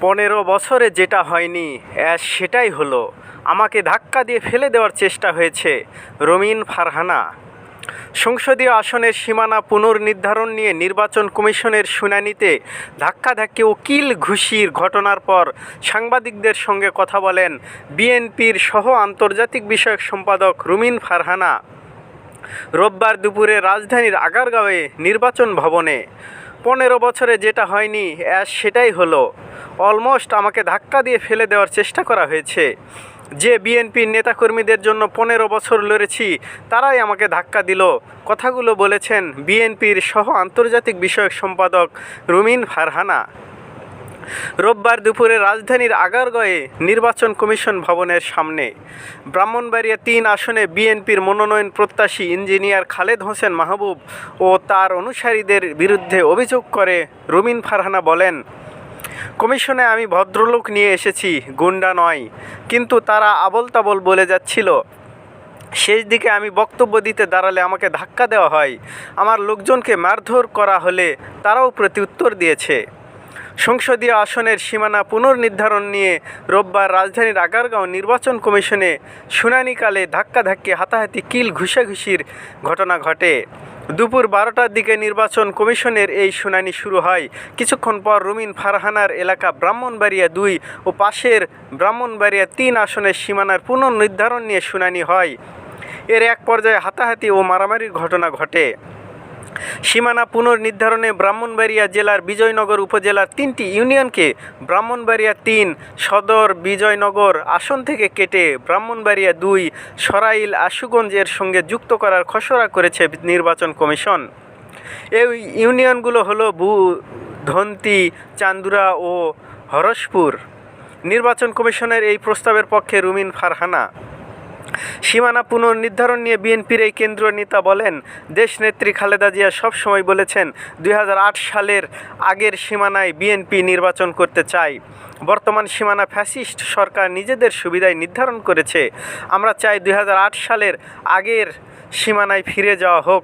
পনেরো বছরে যেটা হয়নি সেটাই হলো। আমাকে ধাক্কা দিয়ে ফেলে দেওয়ার চেষ্টা হয়েছে রমিন ফারহানা। সংসদীয় আসনের সীমানা পুনর্নির্ধারণ নিয়ে নির্বাচন কমিশনের শুনানিতে ধাক্কাধাক্কি ও কিল ঘুষির ঘটনার পর সাংবাদিকদের সঙ্গে কথা বলেন বিএনপির সহ আন্তর্জাতিক বিষয়ক সম্পাদক রুমিন ফারহানা। রোববার দুপুরে রাজধানীর আগারগাঁওয়ে নির্বাচন ভবনে। পনেরো বছরে যেটা হয়নি সেটাই হলো। অলমোস্ট আমাকে ধাক্কা দিয়ে ফেলে দেওয়ার চেষ্টা করা হয়েছে। যে বিএনপির নেতাকর্মীদের জন্য পনেরো বছর লড়েছি, তারাই আমাকে ধাক্কা দিল। কথাগুলো বলেছেন বিএনপির সহ আন্তর্জাতিক বিষয়ক সম্পাদক রুমিন ফারহানা। রোববার দুপুরে রাজধানীর আগারগাঁয়ে নির্বাচন কমিশন ভবনের সামনে। ব্রাহ্মণবাড়িয়া তিন আসনে বিএনপির মনোনয়ন প্রত্যাশী ইঞ্জিনিয়ার খালেদ হোসেন মাহবুব ও তার অনুসারীদের বিরুদ্ধে অভিযোগ করে রুমিন ফারহানা বলেন কমিশনে আমি ভদ্রলোক নিয়ে এসেছি, গুন্ডা নয়। কিন্তু তারা আবল তাবল বলে যাচ্ছিল। শেষ দিকে আমি বক্তব্য দিতে দাঁড়ালে আমাকে ধাক্কা দেওয়া হয়। আমার লোকজনকে মারধর করা হলে তারাও প্রত্যুত্তর দিয়েছে। সংসদীয় আসনের সীমানা পুনর্নির্ধারণ নিয়ে রোববার রাজধানীর আগারগাঁও নির্বাচন কমিশনে শুনানিকালে ধাক্কাধাক্কি হাতাহাতি কিল ঘুষাঘুষির ঘটনা ঘটে। দুপুর বারোটার দিকে নির্বাচন কমিশনের এই শুনানি শুরু হয়। কিছুক্ষণ পর রুমিন ফারহানার এলাকা ব্রাহ্মণবাড়িয়া দুই ও পাশের ব্রাহ্মণবাড়িয়া তিন আসনের সীমানার পুনর্নির্ধারণ নিয়ে শুনানি হয়। এর এক পর্যায়ে হাতাহাতি ও মারামারির ঘটনা ঘটে। সীমানা পুনর্নির্ধারণে ব্রাহ্মণবাড়িয়া জেলার বিজয়নগর উপজেলার তিনটি ইউনিয়নকে ব্রাহ্মণবাড়িয়া তিন, সদর বিজয়নগর আসন থেকে কেটে ব্রাহ্মণবাড়িয়া দুই, সরাইল আশুগঞ্জের সঙ্গে যুক্ত করার খসড়া করেছে নির্বাচন কমিশন। এই ইউনিয়নগুলো হলো বু ধন্তি, চান্দুরা ও হরসপুর। নির্বাচন কমিশনের এই প্রস্তাবের পক্ষে রুমিন ফারহানা সীমানা পুনর্নির্ধারণ নিয়ে বিএনপির এই কেন্দ্রীয় নেতা বলেন, দেশনেত্রী খালেদা জিয়া সব সময় বলেছেন, দুই হাজার আট সালের আগের সীমানায় বিএনপি নির্বাচন করতে চায়। বর্তমান সীমানা ফ্যাসিস্ট সরকার নিজেদের সুবিধায় নির্ধারণ করেছে। আমরা চাই দুই হাজার আট সালের আগের সীমানায় ফিরে যাওয়া হোক।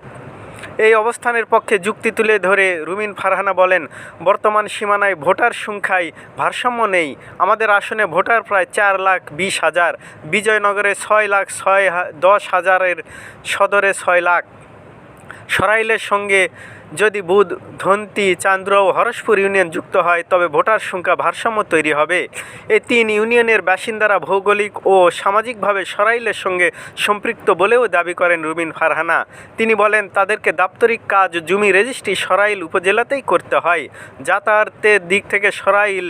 এই অবস্থানের পক্ষে যুক্তি তুলে ধরে রুমিন ফারহানা বলেন, বর্তমান সীমানায় ভোটার সংখ্যায় ভারসাম্য নেই। আমাদের আসনে ভোটার প্রায় চার লাখ বিশ হাজার। বিজয়নগরে ছয় লাখ ছয় দশ হাজারের সদরে ছয় লাখ। সরাইলের সঙ্গে যদি বুধ, ধন্তি, চান্দ্র ও হরসপুর ইউনিয়ন যুক্ত হয়, তবে ভোটার সংখ্যা ভারসাম্য তৈরি হবে। এই তিন ইউনিয়নের বাসিন্দারা ভৌগোলিক ও সামাজিকভাবে সরাইলের সঙ্গে সম্পৃক্ত বলেও দাবি করেন রুমিন ফারহানা। তিনি বলেন, তাদেরকে দাপ্তরিক কাজ, জমি রেজিস্ট্রি সরাইল উপজেলাতেই করতে হয়। যাতায়াতের দিক থেকে সরাইল